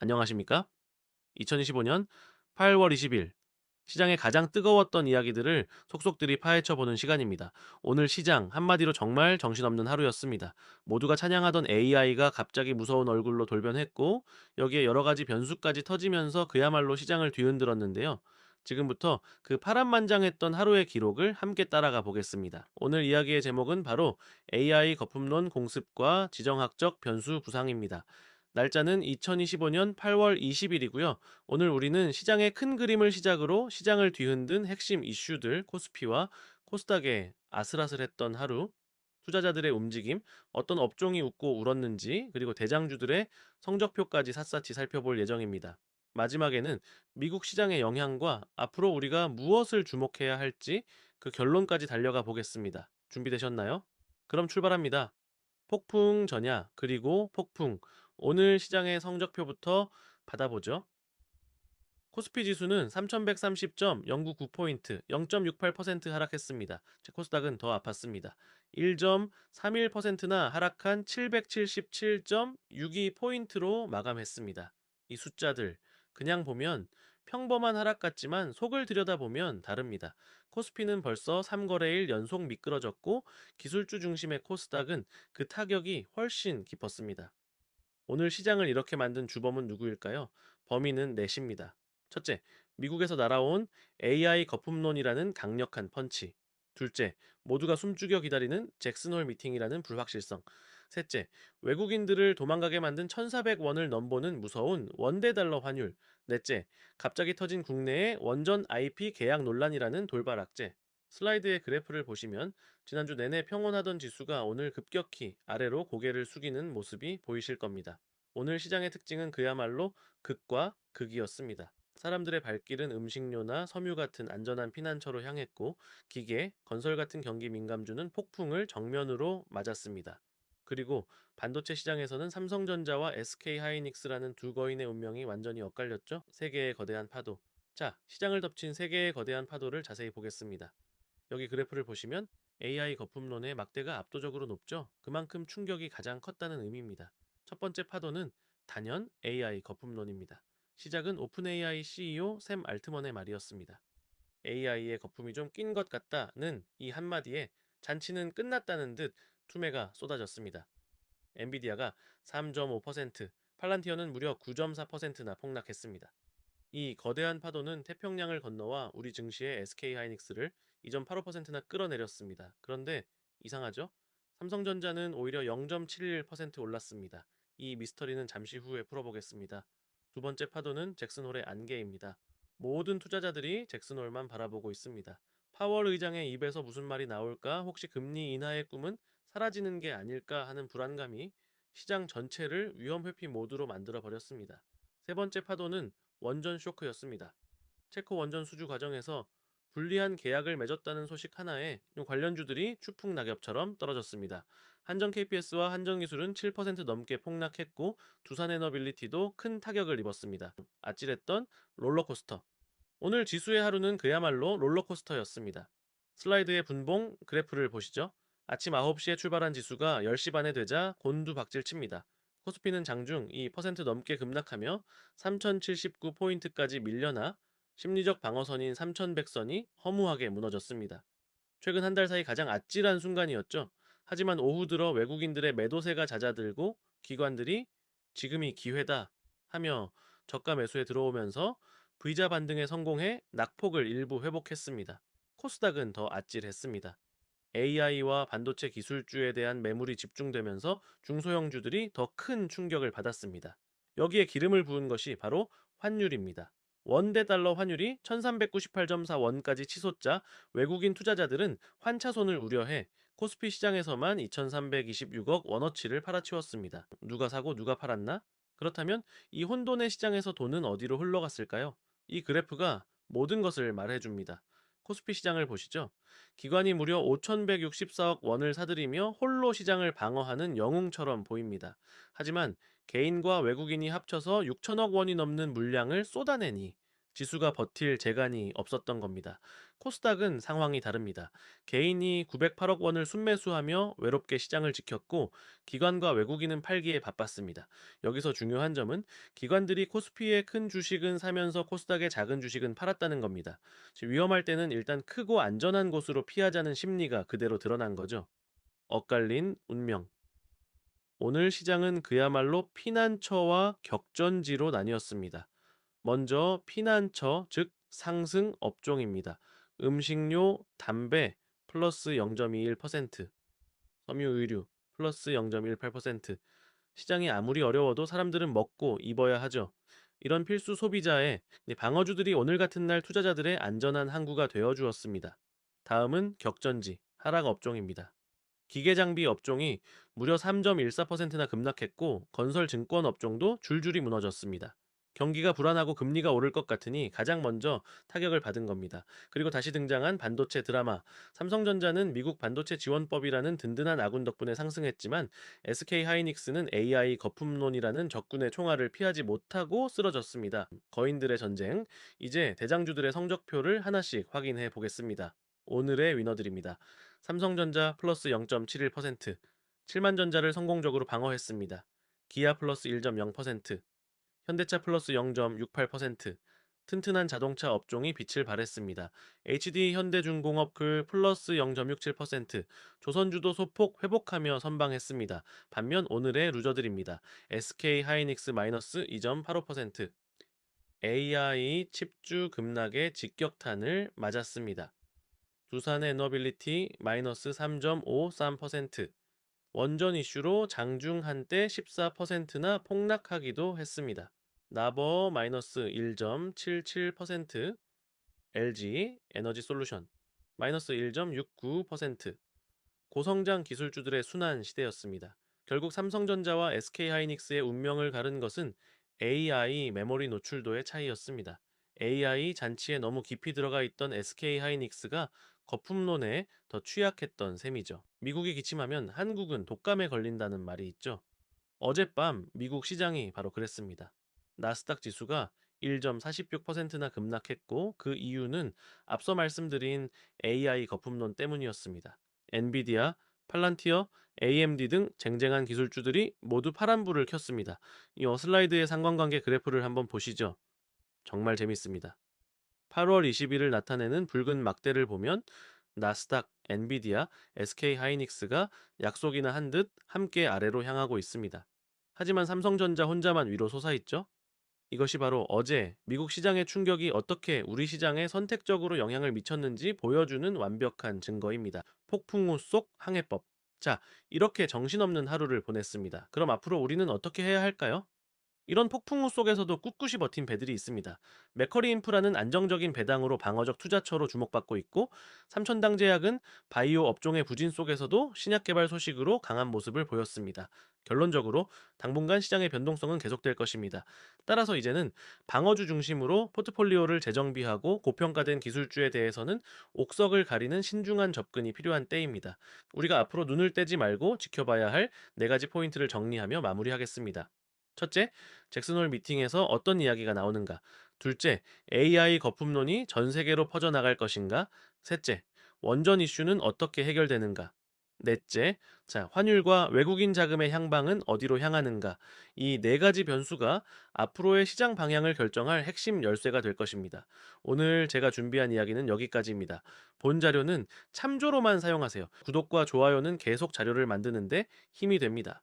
안녕하십니까? 2025년 8월 20일 시장의 가장 뜨거웠던 이야기들을 속속들이 파헤쳐 보는 시간입니다. 오늘 시장 한마디로 정말 정신없는 하루였습니다. 모두가 찬양하던 AI가 갑자기 무서운 얼굴로 돌변했고 여기에 여러 가지 변수까지 터지면서 그야말로 시장을 뒤흔들었는데요. 지금부터 그 파란만장했던 하루의 기록을 함께 따라가 보겠습니다. 오늘 이야기의 제목은 바로 AI 거품론 공습과 지정학적 변수 부상입니다. 날짜는 2025년 8월 20일이고요. 오늘 우리는 시장의 큰 그림을 시작으로 시장을 뒤흔든 핵심 이슈들 코스피와 코스닥의 아슬아슬했던 하루, 투자자들의 움직임, 어떤 업종이 웃고 울었는지, 그리고 대장주들의 성적표까지 샅샅이 살펴볼 예정입니다. 마지막에는 미국 시장의 영향과 앞으로 우리가 무엇을 주목해야 할지 그 결론까지 달려가 보겠습니다. 준비되셨나요? 그럼 출발합니다. 폭풍 전야, 그리고 폭풍. 오늘 시장의 성적표부터 받아보죠. 코스피 지수는 3130.099포인트, 0.68% 하락했습니다. 제 코스닥은 더 아팠습니다. 1.31%나 하락한 777.62포인트로 마감했습니다. 이 숫자들 그냥 보면 평범한 하락 같지만 속을 들여다보면 다릅니다. 코스피는 벌써 3거래일 연속 미끄러졌고 기술주 중심의 코스닥은 그 타격이 훨씬 깊었습니다. 오늘 시장을 이렇게 만든 주범은 누구일까요? 범인은 넷입니다. 첫째, 미국에서 날아온 AI 거품론이라는 강력한 펀치. 둘째, 모두가 숨죽여 기다리는 잭슨홀 미팅이라는 불확실성. 셋째, 외국인들을 도망가게 만든 1,400원을 넘보는 무서운 원대 달러 환율. 넷째, 갑자기 터진 국내의 원전 IP 계약 논란이라는 돌발 악재. 슬라이드의 그래프를 보시면 지난주 내내 평온하던 지수가 오늘 급격히 아래로 고개를 숙이는 모습이 보이실 겁니다. 오늘 시장의 특징은 그야말로 극과 극이었습니다. 사람들의 발길은 음식료나 섬유 같은 안전한 피난처로 향했고 기계, 건설 같은 경기 민감주는 폭풍을 정면으로 맞았습니다. 그리고 반도체 시장에서는 삼성전자와 SK하이닉스라는 두 거인의 운명이 완전히 엇갈렸죠. 세 개의 거대한 파도. 자, 시장을 덮친 세 개의 거대한 파도를 자세히 보겠습니다. 여기 그래프를 보시면 AI 거품론의 막대가 압도적으로 높죠. 그만큼 충격이 가장 컸다는 의미입니다. 첫 번째 파도는 단연 AI 거품론입니다. 시작은 오픈AI CEO 샘 알트먼의 말이었습니다. AI의 거품이 좀 낀 것 같다는 이 한마디에 잔치는 끝났다는 듯 투매가 쏟아졌습니다. 엔비디아가 3.5%, 팔란티어는 무려 9.4%나 폭락했습니다. 이 거대한 파도는 태평양을 건너와 우리 증시의 SK하이닉스를 2.85%나 끌어내렸습니다. 그런데 이상하죠? 삼성전자는 오히려 0.71% 올랐습니다. 이 미스터리는 잠시 후에 풀어보겠습니다. 두 번째 파도는 잭슨홀의 안개입니다. 모든 투자자들이 잭슨홀만 바라보고 있습니다. 파월 의장의 입에서 무슨 말이 나올까? 혹시 금리 인하의 꿈은 사라지는 게 아닐까 하는 불안감이 시장 전체를 위험 회피 모드로 만들어 버렸습니다. 세 번째 파도는 원전 쇼크였습니다. 체코 원전 수주 과정에서 불리한 계약을 맺었다는 소식 하나에 관련주들이 추풍 낙엽처럼 떨어졌습니다. 한정 KPS와 한정기술은 7% 넘게 폭락했고 두산에너빌리티도 큰 타격을 입었습니다. 아찔했던 롤러코스터. 오늘 지수의 하루는 그야말로 롤러코스터였습니다. 슬라이드의 분봉 그래프를 보시죠. 아침 9시에 출발한 지수가 10시 반에 되자 곤두박질 칩니다. 코스피는 장중 2% 넘게 급락하며 3079포인트까지 밀려나 심리적 방어선인 3100선이 허무하게 무너졌습니다. 최근 한 달 사이 가장 아찔한 순간이었죠. 하지만 오후 들어 외국인들의 매도세가 잦아들고 기관들이 지금이 기회다 하며 저가 매수에 들어오면서 V자 반등에 성공해 낙폭을 일부 회복했습니다. 코스닥은 더 아찔했습니다. AI와 반도체 기술주에 대한 매물이 집중되면서 중소형주들이 더 큰 충격을 받았습니다. 여기에 기름을 부은 것이 바로 환율입니다. 원대 달러 환율이 1398.4원까지 치솟자 외국인 투자자들은 환차손을 우려해 코스피 시장에서만 2326억 원어치를 팔아치웠습니다. 누가 사고 누가 팔았나? 그렇다면 이 혼돈의 시장에서 돈은 어디로 흘러갔을까요? 이 그래프가 모든 것을 말해줍니다. 코스피 시장을 보시죠. 기관이 무려 5,164억 원을 사들이며 홀로 시장을 방어하는 영웅처럼 보입니다. 하지만 개인과 외국인이 합쳐서 6천억 원이 넘는 물량을 쏟아내니 지수가 버틸 재간이 없었던 겁니다. 코스닥은 상황이 다릅니다. 개인이 908억 원을 순매수하며 외롭게 시장을 지켰고 기관과 외국인은 팔기에 바빴습니다. 여기서 중요한 점은 기관들이 코스피의 큰 주식은 사면서 코스닥의 작은 주식은 팔았다는 겁니다. 즉, 위험할 때는 일단 크고 안전한 곳으로 피하자는 심리가 그대로 드러난 거죠. 엇갈린 운명. 오늘 시장은 그야말로 피난처와 격전지로 나뉘었습니다. 먼저 피난처, 즉 상승 업종입니다. 음식료, 담배 플러스 0.21%, 섬유 의류 플러스 0.18%. 시장이 아무리 어려워도 사람들은 먹고 입어야 하죠. 이런 필수 소비자의 방어주들이 오늘 같은 날 투자자들의 안전한 항구가 되어 주었습니다. 다음은 격전지, 하락 업종입니다. 기계장비 업종이 무려 3.14%나 급락했고 건설 증권 업종도 줄줄이 무너졌습니다. 경기가 불안하고 금리가 오를 것 같으니 가장 먼저 타격을 받은 겁니다. 그리고 다시 등장한 반도체 드라마. 삼성전자는 미국 반도체 지원법이라는 든든한 아군 덕분에 상승했지만 SK 하이닉스는 AI 거품론이라는 적군의 총알을 피하지 못하고 쓰러졌습니다. 거인들의 전쟁. 이제 대장주들의 성적표를 하나씩 확인해 보겠습니다. 오늘의 위너들입니다. 삼성전자 플러스 0.71%, 7만전자를 성공적으로 방어했습니다. 기아 플러스 1.0%, 현대차 플러스 0.68%, 튼튼한 자동차 업종이 빛을 발했습니다. HD 현대중공업 그 플러스 0.67%, 조선주도 소폭 회복하며 선방했습니다. 반면 오늘의 루저들입니다. SK 하이닉스 마이너스 2.85%, AI 칩주 급락의 직격탄을 맞았습니다. 두산 에너빌리티 마이너스 3.53%, 원전 이슈로 장중 한때 14%나 폭락하기도 했습니다. 나버 마이너스 1.77%, LG 에너지 솔루션 마이너스 1.69%, 고성장 기술주들의 순환 시대였습니다. 결국 삼성전자와 SK하이닉스의 운명을 가른 것은 AI 메모리 노출도의 차이였습니다. AI 잔치에 너무 깊이 들어가 있던 SK하이닉스가 거품론에 더 취약했던 셈이죠. 미국이 기침하면 한국은 독감에 걸린다는 말이 있죠. 어젯밤 미국 시장이 바로 그랬습니다. 나스닥 지수가 1.46%나 급락했고 그 이유는 앞서 말씀드린 AI 거품론 때문이었습니다. 엔비디아, 팔란티어, AMD 등 쟁쟁한 기술주들이 모두 파란불을 켰습니다. 이 슬라이드의 상관관계 그래프를 한번 보시죠. 정말 재밌습니다. 8월 20일을 나타내는 붉은 막대를 보면 나스닥, 엔비디아, SK 하이닉스가 약속이나 한 듯 함께 아래로 향하고 있습니다. 하지만 삼성전자 혼자만 위로 솟아있죠? 이것이 바로 어제 미국 시장의 충격이 어떻게 우리 시장에 선택적으로 영향을 미쳤는지 보여주는 완벽한 증거입니다. 폭풍우 속 항해법. 자, 이렇게 정신없는 하루를 보냈습니다. 그럼 앞으로 우리는 어떻게 해야 할까요? 이런 폭풍우 속에서도 꿋꿋이 버틴 배들이 있습니다. 맥커리 인프라는 안정적인 배당으로 방어적 투자처로 주목받고 있고 삼천당 제약은 바이오 업종의 부진 속에서도 신약 개발 소식으로 강한 모습을 보였습니다. 결론적으로 당분간 시장의 변동성은 계속될 것입니다. 따라서 이제는 방어주 중심으로 포트폴리오를 재정비하고 고평가된 기술주에 대해서는 옥석을 가리는 신중한 접근이 필요한 때입니다. 우리가 앞으로 눈을 떼지 말고 지켜봐야 할 네 가지 포인트를 정리하며 마무리하겠습니다. 첫째, 잭슨홀 미팅에서 어떤 이야기가 나오는가? 둘째, AI 거품론이 전 세계로 퍼져나갈 것인가? 셋째, 원전 이슈는 어떻게 해결되는가? 넷째, 자, 환율과 외국인 자금의 향방은 어디로 향하는가? 이 네 가지 변수가 앞으로의 시장 방향을 결정할 핵심 열쇠가 될 것입니다. 오늘 제가 준비한 이야기는 여기까지입니다. 본 자료는 참조로만 사용하세요. 구독과 좋아요는 계속 자료를 만드는데 힘이 됩니다.